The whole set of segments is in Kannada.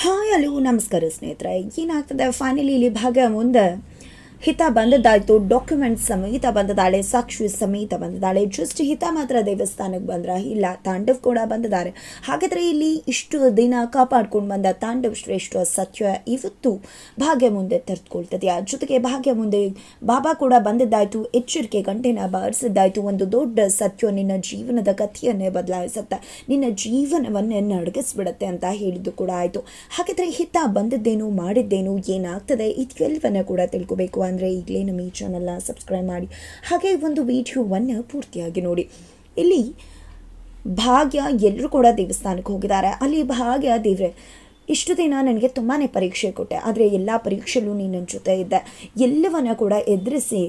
ಹಾಯ್ ಅಲೋ ನಮಸ್ಕಾರ ಸ್ನೇಹಿತರೆ. ಏನಾಗ್ತದೆ? ಫೈನಲಿ ಇಲ್ಲಿ ಭಾಗ ಮುಂದೆ ಹಿತ ಬಂದದ್ದಾಯ್ತು. ಡಾಕ್ಯುಮೆಂಟ್ ಸಮೇತ ಬಂದದಾಳೆ ಸಾಕ್ಷಿ ಸಮೇತ ಬಂದದಾಳೆ ಜಸ್ಟ್ ಹಿತ ಮಾತ್ರ ದೇವಸ್ಥಾನಕ್ಕೆ ಬಂದ್ರ, ಇಲ್ಲ ತಾಂಡವ್ ಕೂಡ ಬಂದಿದ್ದಾರೆ ಹಾಗಾದ್ರೆ ಇಲ್ಲಿ ಇಷ್ಟು ದಿನ ಕಾಪಾಡ್ಕೊಂಡು ಬಂದ ತಾಂಡವ್ ಶ್ರೇಷ್ಠ ಸತ್ಯ ಇವತ್ತು ಭಾಗ್ಯ ಮುಂದೆ ತೆರೆದುಕೊಳ್ತದೆ ಜೊತೆಗೆ ಭಾಗ್ಯ ಮುಂದೆ ಬಾಬಾ ಕೂಡ ಬಂದಿದ್ದಾಯ್ತು. ಎಚ್ಚರಿಕೆ ಗಂಟೆನ ಬಾರಿಸಿದ್ದಾಯ್ತು. ಒಂದು ದೊಡ್ಡ ಸತ್ಯ ನಿನ್ನ ಜೀವನದ ಕಥೆಯನ್ನೇ ಬದಲಾಯಿಸುತ್ತೆ, ನಿನ್ನ ಜೀವನವನ್ನೇ ನಡಗಿಸ್ಬಿಡತ್ತೆ ಅಂತ ಹೇಳಿದ್ದು ಕೂಡ ಆಯಿತು. ಹಾಗಾದ್ರೆ ಹಿತ ಬಂದದ್ದೇನು, ಮಾಡಿದ್ದೇನು, ಏನಾಗ್ತದೆ? ಇದೆಲ್ಲವನ್ನ ಕೂಡ ತಿಳ್ಕೊಬೇಕು. ಅಂದರೆ ಈಗಲೇ ನಮ್ಮ ಈ ಚಾನಲ್ನ ಸಬ್ಸ್ಕ್ರೈಬ್ ಮಾಡಿ. ಹಾಗೆ ಒಂದು ವಿಡಿಯೋವನ್ನು ಪೂರ್ತಿಯಾಗಿ ನೋಡಿ. ಇಲ್ಲಿ ಭಾಗ್ಯ ಎಲ್ಲರೂ ಕೂಡ ದೇವಸ್ಥಾನಕ್ಕೆ ಹೋಗಿದ್ದಾರೆ. ಅಲ್ಲಿ ಭಾಗ್ಯ ದೇವ್ರೆ, ಇಷ್ಟು ದಿನ ನನಗೆ ತುಂಬಾ ಪರೀಕ್ಷೆ ಕೊಟ್ಟೆ. ಆದರೆ ಎಲ್ಲ ಪರೀಕ್ಷೆಲ್ಲೂ ನೀನು ನನ್ನ ಜೊತೆ ಇದ್ದೆ. ಎಲ್ಲವನ್ನ ಕೂಡ ಎದುರಿಸಿ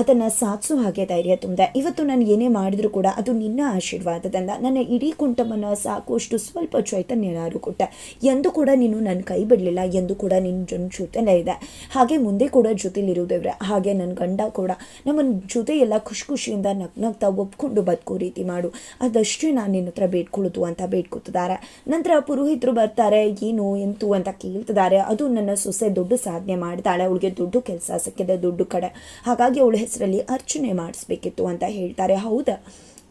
ಅದನ್ನು ಸಾಧಿಸೋ ಹಾಗೆ ಧೈರ್ಯ ತುಂಬಿದೆ, ಇವತ್ತು ನಾನು ಏನೇ ಮಾಡಿದರೂ ಕೂಡ ಅದು ನಿನ್ನ ಆಶೀರ್ವಾದದಿಂದ. ನನ್ನ ಇಡೀ ಕುಂಟವನ್ನು ಸಾಕುವಷ್ಟು ಸ್ವಲ್ಪ ಚೈತನ್ಯ ಯಾರು ಕೊಟ್ಟೆ? ಎಂದು ಕೂಡ ನೀನು ನನ್ನ ಕೈ ಬಿಡಲಿಲ್ಲ, ಎಂದು ಕೂಡ ನಿನ್ನ ಜನ ಜೊತೆಲೇ ಇದೆ. ಹಾಗೆ ಮುಂದೆ ಕೂಡ ಜೊತೆಲಿರುವುದೇವ್ರೆ ಹಾಗೆ ನನ್ನ ಗಂಡ ಕೂಡ. ನಮ್ಮ ಜೊತೆ ಎಲ್ಲ ಖುಷಿ ಖುಷಿಯಿಂದ ನಗ್ನಗ್ತಾ ಒಪ್ಕೊಂಡು ಬದುಕೋ ರೀತಿ ಮಾಡು. ಅದಷ್ಟೇ ನಾನು ನಿನ್ನ ಹತ್ರ ಬೇಡ್ಕೊಳ್ಳೋದು ಅಂತ ಬೇಡ್ಕೊತಿದ್ದಾರೆ. ನಂತರ ಪುರೋಹಿತರು ಬರ್ತಾರೆ, ಏನು, ಎಂತು ಅಂತ ಕೇಳ್ತಿದ್ದಾರೆ. ಅದು ನನ್ನ ಸೊಸೆ ದೊಡ್ಡ ಸಾಧನೆ ಮಾಡ್ತಾಳೆ. ಅವಳಿಗೆ ದೊಡ್ಡ ಕೆಲಸ ಸಿಕ್ಕಿದೆ ದುಡ್ಡು ಕಡೆ. ಹಾಗಾಗಿ ಅವಳ ಹೆಸರಲ್ಲಿ ಅರ್ಚನೆ ಮಾಡಿಸ್ಬೇಕಿತ್ತು ಅಂತ ಹೇಳ್ತಾರೆ. ಹೌದಾ?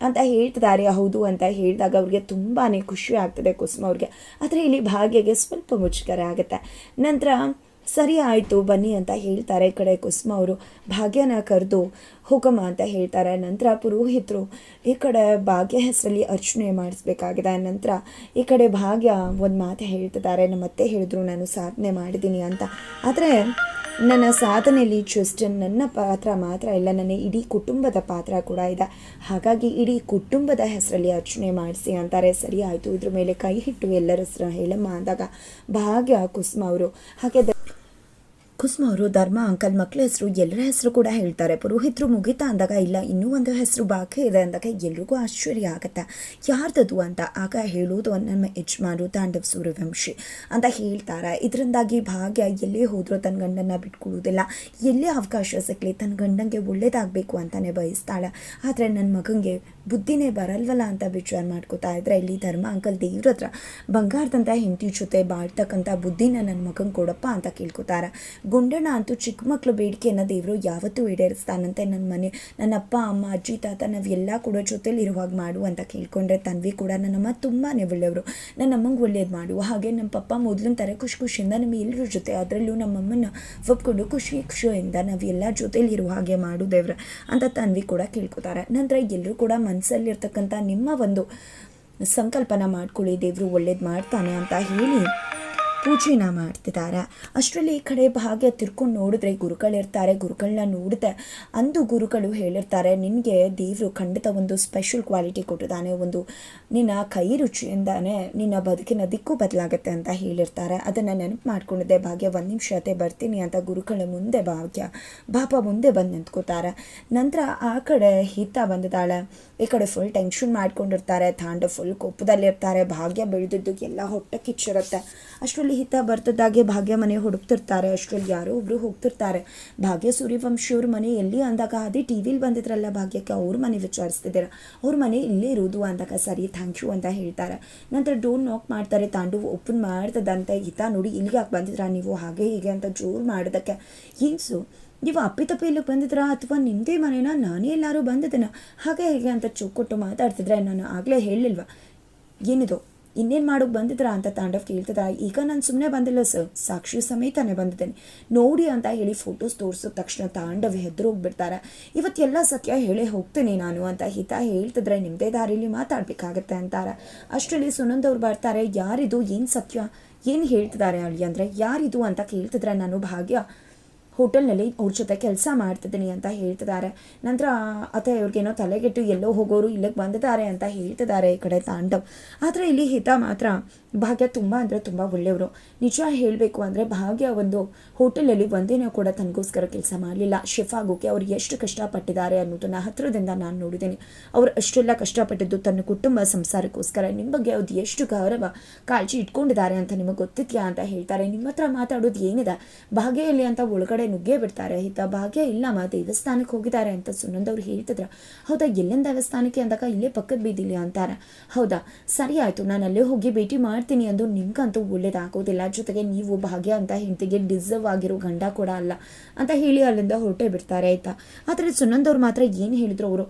ಅಂತ ಹೇಳ್ತಿದ್ದಾರೆ. ಹೌದು ಅಂತ ಹೇಳಿದಾಗ ಅವ್ರಿಗೆ ತುಂಬಾ ಖುಷಿ ಆಗ್ತದೆ ಕುಸುಮ ಅವ್ರಿಗೆ. ಆದರೆ ಇಲ್ಲಿ ಭಾಗ್ಯಗೆ ಸ್ವಲ್ಪ ಮುಜುಗರ ಆಗುತ್ತೆ. ನಂತರ ಸರಿ ಆಯಿತು, ಬನ್ನಿ ಅಂತ ಹೇಳ್ತಾರೆ. ಈ ಕಡೆ ಕುಸುಮ ಅವರು ಭಾಗ್ಯನ ಕರೆದು ಹುಕಮ ಅಂತ ಹೇಳ್ತಾರೆ. ನಂತರ ಪುರೋಹಿತರು, ಈ ಕಡೆ ಭಾಗ್ಯ ಹೆಸರಲ್ಲಿ ಅರ್ಚನೆ ಮಾಡಿಸ್ಬೇಕಾಗಿದೆ. ನಂತರ ಈ ಕಡೆ ಭಾಗ್ಯ ಒಂದು ಮಾತು ಹೇಳ್ತಿದ್ದಾರೆ. ನಮ್ಮ ಅತ್ತೆ ಹೇಳಿದ್ರು, ನಾನು ಸಾಧನೆ ಮಾಡಿದ್ದೀನಿ ಅಂತ. ಆದರೆ ನನ್ನ ಸಾಧನೆಯಲ್ಲಿ ಜಸ್ಟ್ ನನ್ನ ಪಾತ್ರ ಮಾತ್ರ ಇಲ್ಲ. ನನ್ನ ಇಡೀ ಕುಟುಂಬದ ಪಾತ್ರ ಕೂಡ ಇದೆ. ಹಾಗಾಗಿ ಇಡೀ ಕುಟುಂಬದ ಹೆಸರಲ್ಲಿ ಅರ್ಚನೆ ಮಾಡಿಸಿ ಅಂತಾರೆ. ಸರಿ ಆಯಿತು, ಇದ್ರ ಮೇಲೆ ಕೈ ಹಿಟ್ಟು ಎಲ್ಲರ ಹೆಸರು ಹೇಳಮ್ಮ ಅಂದಾಗ ಭಾಗ್ಯ ಕುಸುಮ ಅವರು. ಹಾಗೆ ಕುಸುಮ ಅವರು ಧರ್ಮ, ಅಂಕಲ್ ಮಕ್ಕಳ ಹೆಸರು, ಎಲ್ಲರ ಹೆಸರು ಕೂಡ ಹೇಳ್ತಾರೆ. ಪುರೋಹಿತರು ಮುಗಿತಾ ಅಂದಾಗ, ಇಲ್ಲ, ಇನ್ನೂ ಒಂದು ಹೆಸರು ಬಾಕಿ ಇದೆ ಅಂದಾಗ ಎಲ್ರಿಗೂ ಆಶ್ಚರ್ಯ ಆಗುತ್ತೆ. ಯಾರ್ದದು ಅಂತ ಆಗ ಹೇಳೋದು ನಮ್ಮ ಯಜಮಾನರು ತಾಂಡವ್ ಸೂರ್ಯವಂಶಿ ಅಂತ ಹೇಳ್ತಾರೆ. ಇದರಿಂದಾಗಿ ಭಾಗ್ಯ ಎಲ್ಲೇ ಹೋದರೂ ತನ್ನ ಗಂಡನ್ನ ಬಿಟ್ಕೊಳ್ಳೋದಿಲ್ಲ ಎಲ್ಲೇ ಅವಕಾಶ ಸಿಕ್ಕಲಿ ತನ್ನ ಗಂಡಂಗೆ ಒಳ್ಳೇದಾಗಬೇಕು ಅಂತಲೇ ಬಯಸ್ತಾಳೆ. ಆದರೆ ನನ್ನ ಮಗನಿಗೆ ಬುದ್ಧಿನೇ ಬರಲ್ವಲ್ಲ ಅಂತ ವಿಚಾರ ಮಾಡ್ಕೋತಾ ಇದ್ರೆ ಇಲ್ಲಿ ಧರ್ಮ ಅಂಕಲ್ ದೇವ್ರ ಹತ್ರ ಬಂಗಾರದಂಥ ಹೆಂಡತಿ ಜೊತೆ ಬಾಳ್ತಕ್ಕಂಥ ಬುದ್ಧಿನ ನನ್ನ ಮಗಂಗೆ ಕೊಡಪ್ಪ ಅಂತ ಕೇಳ್ಕೊತಾರೆ. ಗುಂಡಣ್ಣ ಅಂತೂ ಚಿಕ್ಕ ಮಕ್ಕಳು ಬೇಡಿಕೆಯನ್ನು ದೇವರು ಯಾವತ್ತೂ ಈಡೇರಿಸ್ತಾನಂತೆ ನನ್ನ ಮನೆ, ನನ್ನ ಅಪ್ಪ, ಅಮ್ಮ, ಅಜ್ಜಿ, ತಾತ ನಾವೆಲ್ಲ ಕೂಡ ಜೊತೆಲಿ ಇರುವಾಗ ಮಾಡು ಅಂತ ಕೇಳ್ಕೊಂಡ್ರೆ ತನ್ವಿ ಕೂಡ ನನ್ನಮ್ಮ ತುಂಬಾ ಒಳ್ಳೆಯವರು. ನನ್ನ ಅಮ್ಮಂಗೆ ಒಳ್ಳೇದು ಮಾಡು. ಹಾಗೆ ನಮ್ಮ ಪಪ್ಪ ಮೊದಲಿನ ಥರ ಖುಷಿ ಖುಷಿಯಿಂದ ನಮ್ಮ ಎಲ್ಲರ ಜೊತೆ ಅದರಲ್ಲೂ ನಮ್ಮಮ್ಮನ ಒಪ್ಕೊಂಡು ಖುಷಿ ಖುಷಿಯಿಂದ ನಾವು ಜೊತೆಲಿ ಇರುವ ಹಾಗೆ ಮಾಡು ದೇವ್ರ ಅಂತ ತನ್ವಿ ಕೂಡ ಕೇಳ್ಕೊತಾರೆ. ನಂತರ ಎಲ್ಲರೂ ಕೂಡ ಮನಸ್ಸಲ್ಲಿರ್ತಕ್ಕಂಥ ನಿಮ್ಮ ಒಂದು ಸಂಕಲ್ಪನ ಮಾಡ್ಕೊಳ್ಳಿ ದೇವರು ಒಳ್ಳೇದು ಮಾಡ್ತಾನೆ ಅಂತ ಹೇಳಿ. ಪೂಜೆನ ಮಾಡ್ತಿದ್ದಾರೆ ಅಷ್ಟರಲ್ಲಿ ಈ ಕಡೆ ಭಾಗ್ಯ ತಿರ್ಕೊಂಡು ನೋಡಿದ್ರೆ ಗುರುಗಳಿರ್ತಾರೆ ಗುರುಗಳನ್ನ ನೋಡಿದೆ ಅಂದು ಗುರುಗಳು ಹೇಳಿರ್ತಾರೆ, ನಿನಗೆ ದೇವರು ಖಂಡಿತ ಒಂದು ಸ್ಪೆಷಲ್ ಕ್ವಾಲಿಟಿ ಕೊಟ್ಟಿದ್ದಾನೆ, ಒಂದು ನಿನ್ನ ಕೈ ರುಚಿಯಿಂದಾನೆ ನಿನ್ನ ಬದುಕಿನ ದಿಕ್ಕು ಬದಲಾಗುತ್ತೆ ಅಂತ ಹೇಳಿರ್ತಾರೆ. ಅದನ್ನು ನೆನಪು ಮಾಡ್ಕೊಂಡಿದ್ದೆ, ಭಾಗ್ಯ ಒಂದು ನಿಮಿಷ ಅತ್ತೆ ಬರ್ತೀನಿ ಅಂತ ಗುರುಗಳ ಮುಂದೆ ಭಾಗ್ಯ ಬಾಪ ಮುಂದೆ ಬಂದು ನಿಂತ್ಕೋತಾರೆ ನಂತರ ಆ ಕಡೆ ಹಿತ ಬಂದಿದ್ದಾಳೆ. ಈ ಕಡೆ ಫುಲ್ ಟೆನ್ಷನ್ ಮಾಡ್ಕೊಂಡಿರ್ತಾರೆ, ತಾಂಡ ಫುಲ್ ಕೋಪದಲ್ಲಿರ್ತಾರೆ, ಭಾಗ್ಯ ಬೆಳೆದಿದ್ದು ಎಲ್ಲ ಹೊಟ್ಟೆ ಕಿಚ್ಚಿರುತ್ತೆ. ಅಷ್ಟರಲ್ಲಿ ಹಿತ ಬರ್ತದಾಗೆ ಭಾಗ್ಯ ಮನೆ ಹುಡುಕ್ತಿರ್ತಾರೆ. ಅಷ್ಟರಲ್ಲಿ ಯಾರೋ ಒಬ್ರು ಹೋಗ್ತಿರ್ತಾರೆ. ಭಾಗ್ಯ ಸೂರ್ಯವಂಶಿಯವ್ರ ಮನೆ ಎಲ್ಲಿ ಅಂದಾಗ ಅದೇ ಟಿ ವಿಲಿ ಬಂದಿದ್ರಲ್ಲ ಭಾಗ್ಯಕ್ಕೆ, ಅವ್ರ ಮನೆ ವಿಚಾರಿಸ್ತಿದ್ದೀರ? ಅವ್ರ ಮನೆ ಇಲ್ಲೇ ಇರೋದು ಅಂದಾಗ ಸರಿ, ಥ್ಯಾಂಕ್ ಯು ಅಂತ ಹೇಳ್ತಾರೆ. ನಂತರ ಡೋರ್ ನಾಕ್ ಮಾಡ್ತಾರೆ. ತಾಂಡು ಓಪನ್ ಮಾಡ್ತದಂತೆ. ಹಿತ ನೋಡಿ ಇಲ್ಲಿಗೆ ಯಾಕೆ ಬಂದಿದ್ರಾ ನೀವು ಹಾಗೆ ಹೀಗೆ ಅಂತ ಜೋರು ಮಾಡೋದಕ್ಕೆ. ಹಿಂಗ್ಸು ನೀವು ಅಪ್ಪಿತಪ್ಪಿ ಇಲ್ಲಿಗೆ ಬಂದಿದ್ರಾ ಅಥವಾ ನಿಮ್ಮದೇ ಮನೇನ? ನಾನೇ ಎಲ್ಲರೂ ಬಂದಿದ್ದೇನೆ? ಹಾಗೆ ಹೇಗೆ ಅಂತ ಚೂಕೊಟ್ಟು ಮಾತಾಡ್ತಿದ್ರೆ ನಾನು ಆಗಲೇ ಹೇಳಿಲ್ವಾ? ಏನಿದು? ಇನ್ನೇನು ಮಾಡೋಕೆ ಬಂದಿದ್ರಾ ಅಂತ ತಾಂಡವ್ ಕೇಳ್ತಿದ್ರ ಈಗ ನಾನು ಸುಮ್ಮನೆ ಬಂದಿಲ್ಲ ಸರ್. ಸಾಕ್ಷಿ ಸಮೇತನೇ ಬಂದಿದ್ದೇನೆ. ನೋಡಿ ಅಂತ ಹೇಳಿ ಫೋಟೋಸ್ ತೋರಿಸಿದ ತಕ್ಷಣ ತಾಂಡವ್ ಹೆದ್ರು ಹೋಗ್ಬಿಡ್ತಾರೆ ಇವತ್ತೆಲ್ಲ ಸತ್ಯ ಹೇಳೇ ಹೋಗ್ತೀನಿ ನಾನು ಅಂತ ಹಿತ ಹೇಳ್ತಿದ್ರೆ ನಿಮ್ಮದೇ ದಾರಿಲಿ ಮಾತಾಡಬೇಕಾಗತ್ತೆ ಅಂತಾರೆ. ಅಷ್ಟರಲ್ಲಿ ಸುನಂದ್ ಅವ್ರು ಬರ್ತಾರೆ. ಯಾರಿದು ಏನು ಸತ್ಯ? ಏನು ಹೇಳ್ತಿದ್ದಾರೆ ಅಲ್ಲಿ ಅಂದರೆ ಯಾರಿದು ಅಂತ ಕೇಳ್ತಿದ್ರೆ ನಾನು ಭಾಗ್ಯ. ಹೋಟೆಲ್ನಲ್ಲಿ ಅವ್ರ ಜೊತೆ ಕೆಲಸ ಮಾಡ್ತಿದ್ದೀನಿ ಅಂತ ಹೇಳ್ತಿದ್ದಾರೆ. ನಂತರ ಅತ್ತೆ ಇವ್ರಿಗೇನೋ ತಲೆಗೆಟ್ಟು ಎಲ್ಲೋ ಹೋಗೋರು ಇಲ್ಲಿಗೆ ಬಂದಿದ್ದಾರೆ ಅಂತ ಹೇಳ್ತಿದ್ದಾರೆ ಈ ಕಡೆ ತಾಂಡವ್. ಆದರೆ ಇಲ್ಲಿ ಹಿತ ಮಾತ್ರ ಭಾಗ್ಯ ತುಂಬ ಅಂದರೆ ತುಂಬ ಒಳ್ಳೆಯವರು. ನಿಜ ಹೇಳಬೇಕು ಅಂದರೆ ಭಾಗ್ಯ ಒಂದು ಹೋಟೆಲಲ್ಲಿ ಒಂದೇನೋ ಕೂಡ ತನಗೋಸ್ಕರ ಕೆಲಸ ಮಾಡಲಿಲ್ಲ. ಶೆಫ್ ಆಗೋಕೆ ಅವ್ರು ಎಷ್ಟು ಕಷ್ಟಪಟ್ಟಿದ್ದಾರೆ ಅನ್ನೋದನ್ನು ಹತ್ತಿರದಿಂದ ನಾನು ನೋಡಿದ್ದೇನೆ. ಅವ್ರು ಅಷ್ಟೆಲ್ಲ ಕಷ್ಟಪಟ್ಟಿದ್ದು ತನ್ನ ಕುಟುಂಬ ಸಂಸಾರಕ್ಕೋಸ್ಕರ. ನಿಮ್ಮ ಬಗ್ಗೆ ಅವ್ರು ಎಷ್ಟು ಗೌರವ, ಕಾಳಜಿ ಇಟ್ಕೊಂಡಿದ್ದಾರೆ ಅಂತ ನಿಮಗೆ ಗೊತ್ತಿದೆಯಾ ಅಂತ ಹೇಳ್ತಾರೆ. ನಿಮ್ಮ ಹತ್ರ ಮಾತಾಡೋದು ಏನಿದೆ? ಭಾಗ್ಯ ಇಲ್ಲಿ ಅಂತ ಒಳಗಡೆ ನುಗ್ಗೇ ಬಿಡ್ತಾರೆ. ಹಿತ ಭಾಗ್ಯ ಇಲ್ಲಮ್ಮ ದೇವಸ್ಥಾನಕ್ಕೆ ಹೋಗಿದ್ದಾರೆ ಅಂತ ಸುನಂದ್ ಅವ್ರು ಹೇಳ್ತಿದ್ರು. ಹೌದಾ, ಎಲ್ಲಿಂದ ದೇವಸ್ಥಾನಕ್ಕೆ ಅಂದಾಗ ಇಲ್ಲೇ ಪಕ್ಕದ ಬೀದಿಲಿ ಅಂತಾರೆ. ಹೌದಾ, ಸರಿ ಆಯಿತು, ನಾನು ಅಲ್ಲೇ ಹೋಗಿ ಭೇಟಿ ಮಾಡಿ ಮಾಡ್ತೀನಿ ಅಂದು ನಿಮ್ಗಂತೂ ಒಳ್ಳೇದಾಗೋದಿಲ್ಲ ಜೊತೆಗೆ ನೀವು ಭಾಗ್ಯ ಅಂತ ಹೆಂಡತಿಗೆ ಡಿಸರ್ವ್ ಆಗಿರೋ ಗಂಡ ಕೂಡ ಅಲ್ಲ ಅಂತ ಹೇಳಿ ಅಲ್ಲಿಂದ ಹೊರಟೇ ಬಿಡ್ತಾರೆ ಆಯಿತಾ? ಆದರೆ ಸುನಂದವ್ರು ಮಾತ್ರ ಏನು ಹೇಳಿದ್ರು ಅವರು?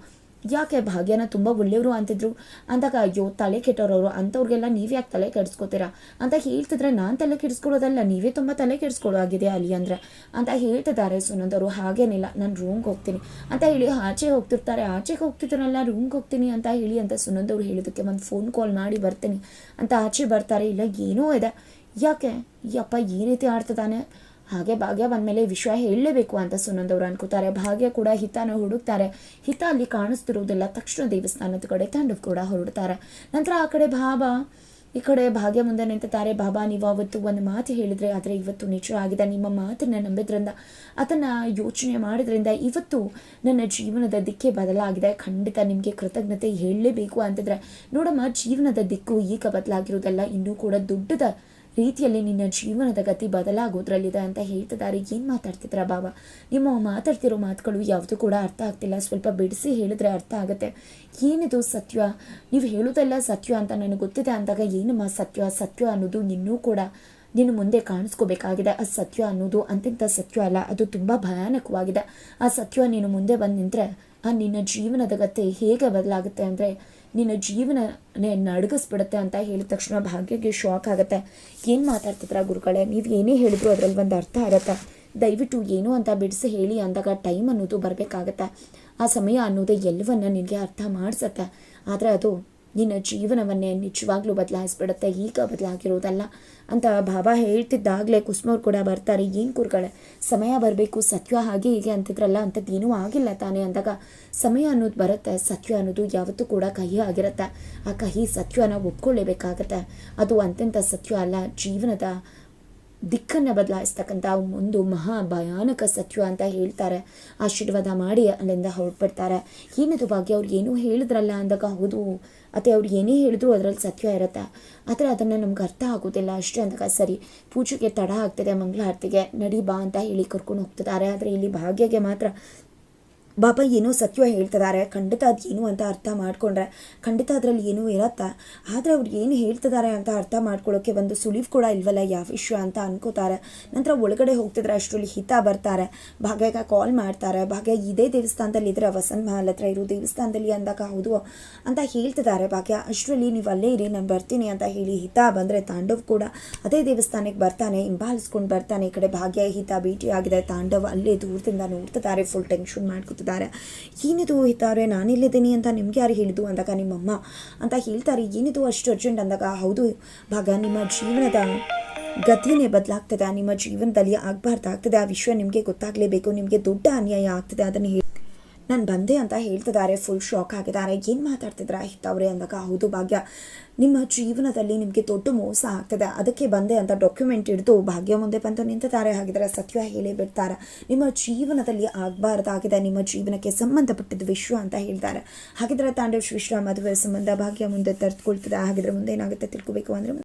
ಯಾಕೆ ಭಾಗ್ಯನ ತುಂಬ ಒಳ್ಳೆಯವರು ಅಂತಿದ್ರು? ಅಂದಾಗ ಅಯ್ಯೋ, ತಲೆ ಕೆಟ್ಟವ್ರವರು ಅಂಥವ್ರಿಗೆಲ್ಲ ನೀವು ಯಾಕೆ ತಲೆ ಕೆಡಿಸ್ಕೋತೀರಾ? ಅಂತ ಹೇಳ್ತಿದ್ರೆ ನಾನು ತಲೆ ಕೆಡಿಸ್ಕೊಳ್ಳೋದಲ್ಲ, ನೀವೇ ತುಂಬ ತಲೆ ಕೆಡಿಸ್ಕೊಳ್ಳೋ ಆಗಿದೆ ಅಲ್ಲಿ ಅಂದರೆ? ಅಂತ ಹೇಳ್ತಿದ್ದಾರೆ ಸುನಂದವರು ಹಾಗೇನಿಲ್ಲ, ನಾನು ರೂಮ್ಗೆ ಹೋಗ್ತೀನಿ. ಅಂತ ಹೇಳಿ ಆಚೆ ಹೋಗ್ತಿರ್ತಾರೆ. ಆಚೆಗೆ ಹೋಗ್ತಿದ್ರಲ್ಲ ರೂಮ್ಗೆ ಹೋಗ್ತೀನಿ ಅಂತ ಹೇಳಿ ಅಂತ ಸುನಂದವ್ರು ಹೇಳಿದ್ದಕ್ಕೆ ಒಂದು ಫೋನ್ ಕಾಲ್ ಮಾಡಿ ಬರ್ತೀನಿ. ಅಂತ ಆಚೆ ಬರ್ತಾರೆ. ಇಲ್ಲ, ಏನೂ ಇದೆ. ಯಾಕೆ? ಯಪ್ಪ ಈ ರೀತಿ ಆಡ್ತಿದ್ದಾನೆ? ಹಾಗೆ ಭಾಗ್ಯ ಬಂದಮೇಲೆ ವಿಷಯ ಹೇಳಲೇಬೇಕು ಅಂತ ಸುನಂದವ್ರು ಅನ್ಕೋತಾರೆ. ಭಾಗ್ಯ ಕೂಡ ಹಿತನ ಹುಡುಕ್ತಾರೆ. ಹಿತ ಅಲ್ಲಿ ಕಾಣಿಸ್ತಿರುವುದಿಲ್ಲ. ತಕ್ಷಣ ದೇವಸ್ಥಾನದ ಕಡೆ ತಂಡ ಕೂಡ ಹೊರಡ್ತಾರೆ. ನಂತರ ಆ ಕಡೆ ಬಾಬಾ ಈ ಕಡೆ ಭಾಗ್ಯ ಮುಂದೆ ನಿಂತಿದ್ದಾರೆ. ಬಾಬಾ ನೀವು ಅವತ್ತು ಒಂದು ಮಾತು ಹೇಳಿದ್ರೆ ಆದರೆ ಇವತ್ತು ನಿಜ ಆಗಿದೆ. ನಿಮ್ಮ ಮಾತನ್ನ ನಂಬಿದ್ರಿಂದ ಅದನ್ನು ಯೋಚನೆ ಮಾಡಿದ್ರಿಂದ ಇವತ್ತು ನನ್ನ ಜೀವನದ ದಿಕ್ಕೇ ಬದಲಾಗಿದೆ. ಖಂಡಿತ ನಿಮಗೆ ಕೃತಜ್ಞತೆ ಹೇಳಲೇಬೇಕು ಅಂತಿದ್ರೆ, ನೋಡಮ್ಮ, ಜೀವನದ ದಿಕ್ಕು ಈಗ ಬದಲಾಗಿರೋದಲ್ಲ ಇನ್ನೂ ಕೂಡ ದೊಡ್ಡದ ರೀತಿಯಲ್ಲಿ ನಿನ್ನ ಜೀವನದ ಗತಿ ಬದಲಾಗೋದ್ರಲ್ಲಿದೆ ಅಂತ ಹೇಳ್ತಿದ್ದಾರೆ. ಏನು ಮಾತಾಡ್ತಿದ್ರ ಬಾಬಾ? ನಿಮ್ಮ ಮಾತಾಡ್ತಿರೋ ಮಾತುಗಳು ಯಾವುದು ಕೂಡ ಅರ್ಥ ಆಗ್ತಿಲ್ಲ. ಸ್ವಲ್ಪ ಬಿಡಿಸಿ ಹೇಳಿದ್ರೆ ಅರ್ಥ ಆಗುತ್ತೆ. ಏನಿದು ಸತ್ಯ? ನೀವು ಹೇಳೋದೆಲ್ಲ ಸತ್ಯ ಅಂತ ನನಗೆ ಗೊತ್ತಿದೆ ಅಂದಾಗ ಏನಮ್ಮ ಸತ್ಯ? ಸತ್ಯ ಅನ್ನೋದು ಇನ್ನೂ ಕೂಡ ನೀನು ಮುಂದೆ ಕಾಣಿಸ್ಕೋಬೇಕಾಗಿದೆ. ಆ ಸತ್ಯ ಅನ್ನೋದು ಅಂತಿಂತ ಸತ್ಯ ಅಲ್ಲ. ಅದು ತುಂಬ ಭಯಾನಕವಾಗಿದೆ. ಆ ಸತ್ಯ ನೀನು ಮುಂದೆ ಬಂದು ನಿಂತರೆ, ಆ ನಿನ್ನ ಜೀವನದ ಗತಿ ಹೇಗೆ ಬದಲಾಗುತ್ತೆ ಅಂದರೆ ನಿನ್ನ ಜೀವನನೇ ನಡಗಿಸ್ಬಿಡುತ್ತೆ ಅಂತ ಹೇಳಿದ ತಕ್ಷಣ ಭಾಗ್ಯಗೆ ಶಾಕ್ ಆಗುತ್ತೆ. ಏನು ಮಾತಾಡ್ತಿದ್ರ ಗುರುಗಳೇ? ನೀವು ಏನೇ ಹೇಳಿದ್ರು ಅದರಲ್ಲಿ ಒಂದು ಅರ್ಥ ಇರುತ್ತೆ. ದಯವಿಟ್ಟು ಏನು ಅಂತ ಬಿಡಿಸಿ ಹೇಳಿ ಅಂದಾಗ ಟೈಮ್ ಅನ್ನೋದು ಬರಬೇಕಾಗತ್ತೆ. ಆ ಸಮಯ ಅನ್ನೋದು ಎಲ್ಲವನ್ನ ನಿನಗೆ ಅರ್ಥ ಮಾಡಿಸತ್ತೆ. ಆದರೆ ಅದು ನಿನ್ನ ಜೀವನವನ್ನೇ ನಿಜವಾಗ್ಲೂ ಬದಲಾಯಿಸ್ಬಿಡುತ್ತೆ. ಈಗ ಬದಲಾಗಿರೋದಲ್ಲ ಅಂತ ಬಾಬಾ ಹೇಳ್ತಿದ್ದಾಗಲೇ ಕುಸುಮವ್ರು ಕೂಡ ಬರ್ತಾರೆ. ಏನು ಕುರ್ಗಳೆ ಸಮಯ ಬರಬೇಕು. ಸತ್ಯ ಹಾಗೆ ಹೀಗೆ ಅಂತಿದ್ರಲ್ಲ ಅಂಥದ್ದು ಏನೂ ಆಗಿಲ್ಲ ತಾನೇ ಅಂದಾಗ ಸಮಯ ಅನ್ನೋದು ಬರುತ್ತೆ. ಸತ್ಯ ಅನ್ನೋದು ಯಾವತ್ತೂ ಕೂಡ ಕಹಿ ಆಗಿರುತ್ತೆ. ಆ ಕಹಿ ಸತ್ಯನ ಒಪ್ಕೊಳ್ಳೇಬೇಕಾಗತ್ತೆ. ಅದು ಅಂತೆಂಥ ಸತ್ಯ ಅಲ್ಲ. ಜೀವನದ ದಿಕ್ಕನ್ನು ಬದಲಾಯಿಸ್ತಕ್ಕಂಥ ಒಂದು ಮಹಾ ಭಯಾನಕ ಸತ್ಯ ಅಂತ ಹೇಳ್ತಾರೆ. ಆಶೀರ್ವಾದ ಮಾಡಿ ಅಲ್ಲಿಂದ ಹೊರಟ್ಬಿಡ್ತಾರೆ. ಏನದು ಅವ್ರು ಏನೂ ಹೇಳಿದ್ರಲ್ಲ ಅಂದಾಗ ಹೌದು. ಅತ್ತೆ ಅವ್ರು ಏನೇ ಹೇಳಿದ್ರು ಅದರಲ್ಲಿ ಸತ್ಯ ಇರುತ್ತೆ. ಆದರೆ ಅದನ್ನು ನಮ್ಗೆ ಅರ್ಥ ಆಗೋದಿಲ್ಲ ಅಷ್ಟೇ ಅಂದಾಗ ಸರಿ, ಪೂಜೆಗೆ ತಡ ಆಗ್ತದೆ, ಮಂಗಳಾರತಿಗೆ ನಡಿ ಬಾ ಅಂತ ಹೇಳಿ ಕರ್ಕೊಂಡು ಹೋಗ್ತಿದ್ದಾರೆ. ಆದರೆ ಇಲ್ಲಿ ಭಾಗ್ಯಗೆ ಮಾತ್ರ ಬಾಬಾ ಏನೋ ಸತ್ಯ ಹೇಳ್ತಿದ್ದಾರೆ ಖಂಡಿತ ಅದು ಏನು ಅಂತ ಅರ್ಥ ಮಾಡಿಕೊಂಡ್ರೆ, ಖಂಡಿತ ಅದರಲ್ಲಿ ಏನೂ ಇರತ್ತೆ? ಆದರೆ ಅವ್ರು ಏನು ಹೇಳ್ತಿದ್ದಾರೆ ಅಂತ ಅರ್ಥ ಮಾಡ್ಕೊಳ್ಳೋಕ್ಕೆ ಒಂದು ಸುಳಿವು ಕೂಡ ಇಲ್ವಲ್ಲ ಯಾವ ವಿಷಯ ಅಂತ ಅನ್ಕೋತಾರೆ. ನಂತರ ಒಳಗಡೆ ಹೋಗ್ತಿದ್ರೆ ಅಷ್ಟರಲ್ಲಿ ಹಿತ ಬರ್ತಾರೆ. ಭಾಗ್ಯಾಗ ಕಾಲ್ ಮಾಡ್ತಾರೆ. ಭಾಗ್ಯ ಇದೇ ದೇವಸ್ಥಾನದಲ್ಲಿ ಇದ್ರೆ ವಸಂತ ಮಹಲ್ ಹತ್ರ ಇರೋ ದೇವಸ್ಥಾನದಲ್ಲಿ ಅಂದಾಗ ಹೌದು ಅಂತ ಹೇಳ್ತಿದ್ದಾರೆ ಭಾಗ್ಯ. ಅಷ್ಟರಲ್ಲಿ ನೀವು ಅಲ್ಲೇ ಇರಿ, ನಾನು ಬರ್ತೀನಿ ಅಂತ ಹೇಳಿ ಹಿತ ಬಂದರೆ ತಾಂಡವ್ ಕೂಡ ಅದೇ ದೇವಸ್ಥಾನಕ್ಕೆ ಬರ್ತಾನೆ, ಹಿಂಬಾಲಿಸ್ಕೊಂಡು ಬರ್ತಾನೆ. ಈ ಕಡೆ ಭಾಗ್ಯ, ಹಿತ ಭೇಟಿಯಾಗಿದೆ ತಾಂಡವ್ ಅಲ್ಲೇ ದೂರದಿಂದ ನೋಡ್ತಿದ್ದಾರೆ ಫುಲ್ ಟೆನ್ಷನ್ ಮಾಡ್ಕೊತಿದ್ದಾರೆ ಏನಿದು ಹಿತಾರೆ? ನಾನಿಲ್ಲಿದ್ದೀನಿ ಅಂತ ನಿಮ್ಗೆ ಯಾರು ಹೇಳಿದ್ದು ಅಂದಾಗ ನಿಮ್ಮಮ್ಮ. ಅಂತ ಹೇಳ್ತಾರೆ. ಏನಿದು ಅಷ್ಟು ಅರ್ಜೆಂಟ್ ಅಂದಾಗ? ಹೌದು, ಭಾಗ ನಿಮ್ಮ ಜೀವನದ ಗತಿನೇ ಬದಲಾಗ್ತದೆ. ನಿಮ್ಮ ಜೀವನದಲ್ಲಿ ಆಗಬಾರ್ದಾಗ್ತದೆ. ಆ ವಿಷಯ ನಿಮಗೆ ಗೊತ್ತಾಗಲೇಬೇಕು. ನಿಮಗೆ ದೊಡ್ಡ ಅನ್ಯಾಯ ಆಗ್ತದೆ. ಅದನ್ನು ನಾನು ಬಂದೆ ಅಂತ ಹೇಳ್ತಿದ್ದಾರೆ. ಫುಲ್ ಶಾಕ್ ಆಗಿದ್ದಾರೆ. ಏನು ಮಾತಾಡ್ತಿದ್ರ? ಹಿತ್ತವ್ರೆ ಅಂದಾಗ, ಹೌದು ಭಾಗ್ಯ. ನಿಮ್ಮ ಜೀವನದಲ್ಲಿ ನಿಮಗೆ ದೊಡ್ಡ ಮೋಸ ಆಗ್ತದೆ. ಅದಕ್ಕೆ ಬಂದೆ ಅಂತ ಡಾಕ್ಯುಮೆಂಟ್ ಹಿಡಿದು ಭಾಗ್ಯ ಮುಂದೆ ಬಂದು ನಿಂತಿದ್ದಾರೆ. ಹಾಗಿದ್ರೆ ಸತ್ಯ ಹೇಳಿ ಬಿಡ್ತಾರೆ? ನಿಮ್ಮ ಜೀವನದಲ್ಲಿ ಆಗಬಾರ್ದಾಗಿದೆ. ನಿಮ್ಮ ಜೀವನಕ್ಕೆ ಸಂಬಂಧಪಟ್ಟಿದ್ದು ವಿಶ್ವ ಅಂತ ಹೇಳ್ತಾರೆ. ಹಾಗಿದ್ರೆ ತಾಂಡವ್ ವಿಶ್ವ ಮದುವೆ ಸಂಬಂಧ ಭಾಗ್ಯ ಮುಂದೆ ತರ್ತ್ಕೊಳ್ತದೆ ಹಾಗಿದ್ರೆ ಮುಂದೆ ಏನಾಗುತ್ತೆ ತಿಳ್ಕೊಬೇಕು ಅಂದರೆ